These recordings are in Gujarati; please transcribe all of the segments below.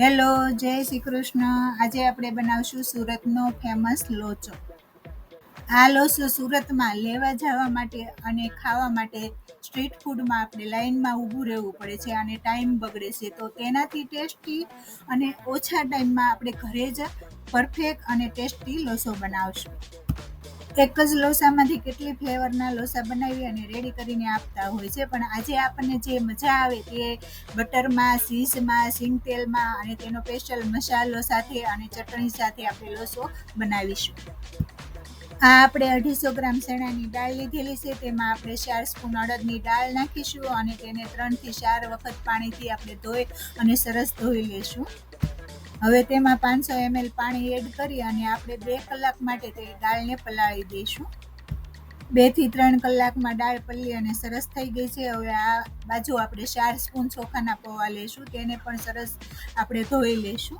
હેલો, જય શ્રી કૃષ્ણ. આજે આપણે બનાવશું સુરતનો ફેમસ લોચો. આ લોચો સુરતમાં લેવા જવા માટે અને ખાવા માટે સ્ટ્રીટ ફૂડમાં આપણે લાઈનમાં ઊભું રહેવું પડે છે અને ટાઈમ બગડે છે. તો તેનાથી ટેસ્ટી અને ઓછા ટાઈમમાં આપણે ઘરે જ પરફેક્ટ અને ટેસ્ટી લોચો બનાવશું. એક જ લોસામાંથી કેટલી ફ્લેવરના લોસા બનાવી અને રેડી કરીને આપતા હોય છે. પણ આજે આપણને જે મજા આવે તે બટરમાં સીસમાં સિંગ તેલમાં અને તેનો સ્પેશિયલ મસાલો સાથે અને ચટણી સાથે આપણે લોસો બનાવીશું. આ આપણે અઢીસો ગ્રામ ચણાની દાળ લીધેલી છે. તેમાં આપણે ચાર સ્પૂન અડદની દાળ નાખીશું અને તેને ત્રણથી ચાર વખત પાણીથી આપણે ધોઈ અને સરસ ધોઈ લઈશું. હવે તેમાં પાંચસો એમએલ પાણી એડ કરી અને આપણે બે કલાક માટે તે દાળને પલાળી દઈશું. બેથી ત્રણ કલાકમાં દાળ પલ્લી અને સરસ થઈ ગઈ છે. હવે આ બાજુ આપણે ચાર સ્પૂન ચોખાના પૌવા લઈશું તેને પણ સરસ આપણે ધોઈ લઈશું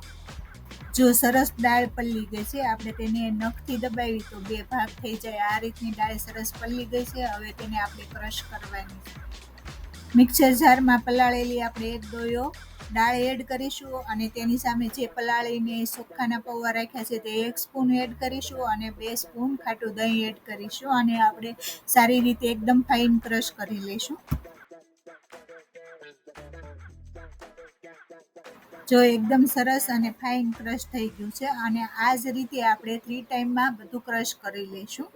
જો સરસ દાળ પલ્લી ગઈ છે, આપણે તેને નખથી દબાવી તો બે ભાગ થઈ જાય. આ રીતની દાળ સરસ પલ્લી ગઈ છે. હવે તેને આપણે ક્રશ કરવાની મિક્સર જારમાં પલાળેલી આપણે એક ડોયો દાળ એડ કરીશું અને તેની સામે જે પલાળીને સુખાના પૌવા રાખ્યા છે તે એક સ્પૂન એડ કરીશું અને બે સ્પૂન ખાટું દહીં એડ કરીશું અને આપણે સારી રીતે એકદમ ફાઇન ક્રશ કરી લઈશું. જો એકદમ સરસ અને ફાઇન ક્રશ થઈ ગયું છે અને આ જ રીતે આપણે થ્રી ટાઈમમાં બધું ક્રશ કરી લઈશું.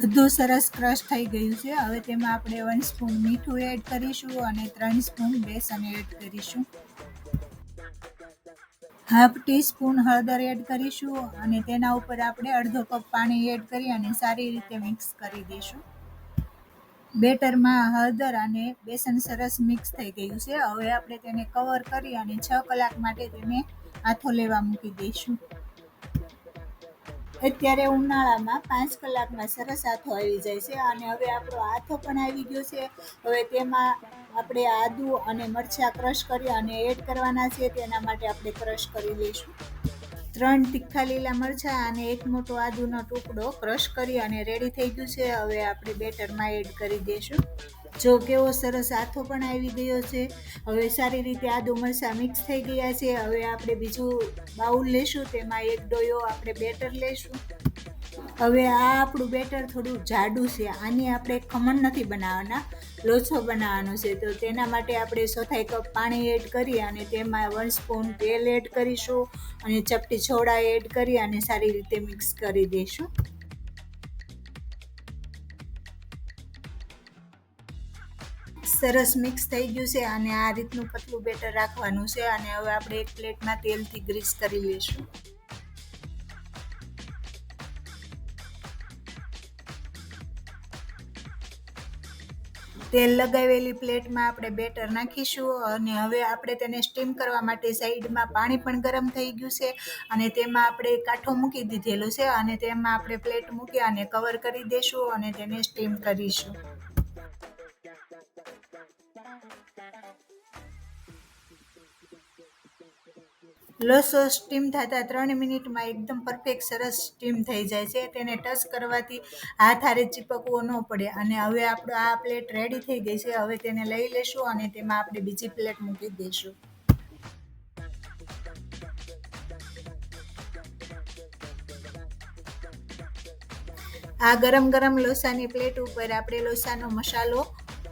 બધું સરસ ક્રશ થઈ ગયું છે. હવે તેમાં આપણે વન સ્પૂન મીઠું એડ કરીશું અને ત્રણ સ્પૂન બેસન એડ કરીશું. હાફ ટી સ્પૂન હળદર એડ કરીશું અને તેના ઉપર આપણે અડધો કપ પાણી એડ કરી અને સારી રીતે મિક્સ કરી દઈશું. બેટરમાં હળદર અને બેસન સરસ મિક્સ થઈ ગયું છે. હવે આપણે તેને કવર કરી અને છ કલાક માટે તેને હાથો લેવા મૂકી દઈશું. અત્યારે ઉનાળામાં પાંચ કલાકમાં સરસ આથો આવી જાય છે અને હવે આપણો આથો પણ આવી ગયો છે. હવે તેમાં આપણે આદુ અને મરચાં ક્રશ કરી અને એડ કરવાના છે. તેના માટે આપણે ક્રશ કરી લઈશું. ત્રણ તીખા લીલા મરચાં અને એક મોટો આદુનો ટુકડો ક્રશ કરી અને રેડી થઈ ગયું છે. હવે આપણે બેટરમાં એડ કરી દઈશું. જો કેવો સરસ આથો પણ આવી ગયો છે. હવે સારી રીતે આદુ મરચાં મિક્સ થઈ ગયા છે. હવે આપણે બીજું બાઉલ લેશું, તેમાં એક ડોયો આપણે બેટર લેશું. હવે આ આપણું બેટર થોડું જાડું છે. આની આપણે ખમણ નથી બનાવવાના. લોચો બનાવવાનો છે, તો તેના માટે આપણે ચોથાઈ કપ પાણી એડ કરી અને તેમાં વન સ્પૂન તેલ એડ કરીશું અને ચપટી છોડા એડ કરી અને સારી રીતે મિક્સ કરી દઈશું. સરસ મિક્સ થઈ ગયું છે અને આ રીતનું પતલું બેટર રાખવાનું છે અને હવે આપણે એક પ્લેટમાં તેલથી ગ્રીસ કરી લઈશું. તેલ લગાવેલી પ્લેટમાં આપણે બેટર નાખીશું અને હવે આપણે તેને સ્ટીમ કરવા માટે સાઈડમાં પાણી પણ ગરમ થઈ ગયું છે અને તેમાં આપણે કાંઠો મૂકી દીધેલો છે અને તેમાં આપણે પ્લેટ મૂકી અને કવર કરી દઈશું અને તેને સ્ટીમ કરીશું. લસો સ્ટીમ થતાં ત્રણ મિનિટમાં એકદમ પરફેક્ટ, સરસ સ્ટીમ થઈ જાય છે. તેને ટચ કરવાથી હાથ હારે ચીપકવો ન પડે અને હવે આપણો આ પ્લેટ રેડી થઈ ગઈ છે. હવે તેને લઈ લેશું અને તેમાં આપણે બીજી પ્લેટ મૂકી દઈશું. આ ગરમ ગરમ લોસાની પ્લેટ ઉપર આપણે લોસાનો મસાલો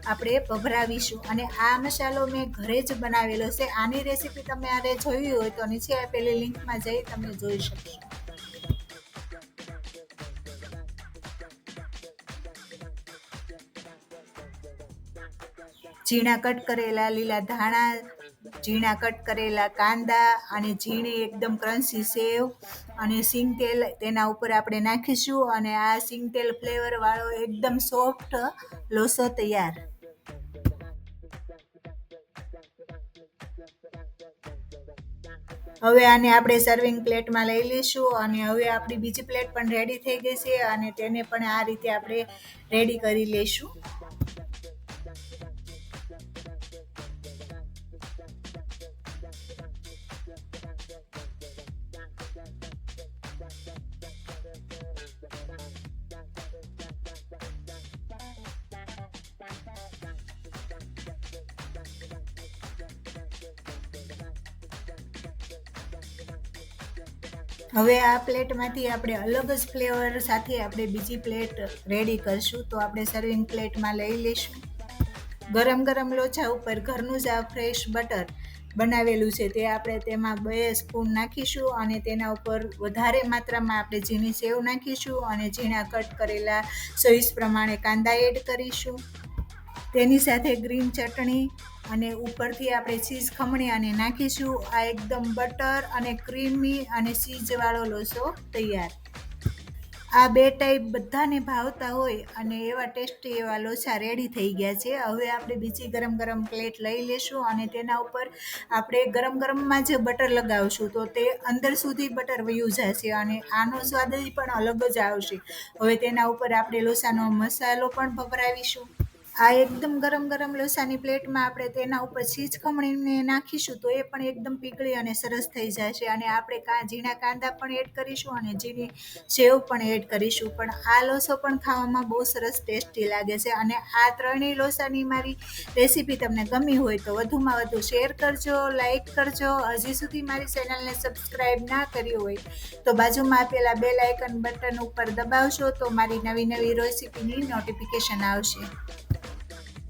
આપણે ભભરાવીશું. અને આ મસાલો મેં ઘરે જ બનાવેલો છે. આની રેસીપી તમે આરે જોઈ હોય તો નીચે આપેલી લિંકમાં જઈ તમે જોઈ શકશો ઝીણા કટ કરેલા લીલા ધાણા, ઝીણા કટ કરેલા કાંદા અને ઝીણી એકદમ ક્રન્સી સેવ અને સિંગ તેલ તેના ઉપર આપણે નાખીશું. અને આ સિંગ તેલ ફ્લેવરવાળો એકદમ સોફ્ટ લોસો તૈયાર. હવે આને આપણે સર્વિંગ પ્લેટમાં લઈ લઈશું અને હવે આપણી બીજી પ્લેટ પણ રેડી થઈ ગઈ છે અને તેને પણ આ રીતે આપણે રેડી કરી લઈશું. હવે આ પ્લેટમાંથી આપણે અલગ જ ફ્લેવર સાથે આપણે બીજી પ્લેટ રેડી કરશું. તો આપણે સર્વિંગ પ્લેટમાં લઈ લઈશું. ગરમ ગરમ લોચા ઉપર ઘરનું જ આ ફ્રેશ બટર બનાવેલું છે. તે આપણે તેમાં બે સ્પૂન નાખીશું અને તેના ઉપર વધારે માત્રામાં આપણે ઝીણી સેવ નાખીશું અને ઝીણા કટ કરેલા સોઈસ પ્રમાણે કાંદા એડ કરીશું. તેની સાથે ગ્રીન ચટણી અને ઉપરથી આપણે ચીઝ ખમણી અને નાખીશું. આ એકદમ બટર અને ક્રીમી અને ચીઝવાળો લોચો તૈયાર. આ બે ટાઈપ બધાને ભાવતા હોય અને એવા ટેસ્ટી એવા લોચા રેડી થઈ ગયા છે. હવે આપણે બીજી ગરમ ગરમ પ્લેટ લઈ લેશું અને તેના ઉપર આપણે ગરમ ગરમમાં જે બટર લગાવશું તો તે અંદર સુધી બટર વયું જશે અને આનો સ્વાદ પણ અલગ જ આવશે. હવે તેના ઉપર આપણે લોચાનો મસાલો પણ ભભરાવીશું. આ એકદમ ગરમ ગરમ લસાની પ્લેટમાં આપણે તેના ઉપર ચીજ ખમણીને નાખીશું તો એ પણ એકદમ પીગળી અને સરસ થઈ જશે. અને આપણે કા ઝીણા કાંદા પણ એડ કરીશું અને ઝીણી સેવ પણ એડ કરીશું. પણ આ લોસો પણ ખાવામાં બહુ સરસ ટેસ્ટી લાગે છે. અને આ ત્રણેય લોસાની મારી રેસીપી તમને ગમી હોય તો વધુમાં વધુ શેર કરજો લાઇક કરજો. હજી સુધી મારી ચેનલને સબસ્ક્રાઈબ ના કરી હોય તો બાજુમાં આપેલા બે લાઇકન બટન ઉપર દબાવશો તો મારી નવી નવી રેસીપીની નોટિફિકેશન આવશે.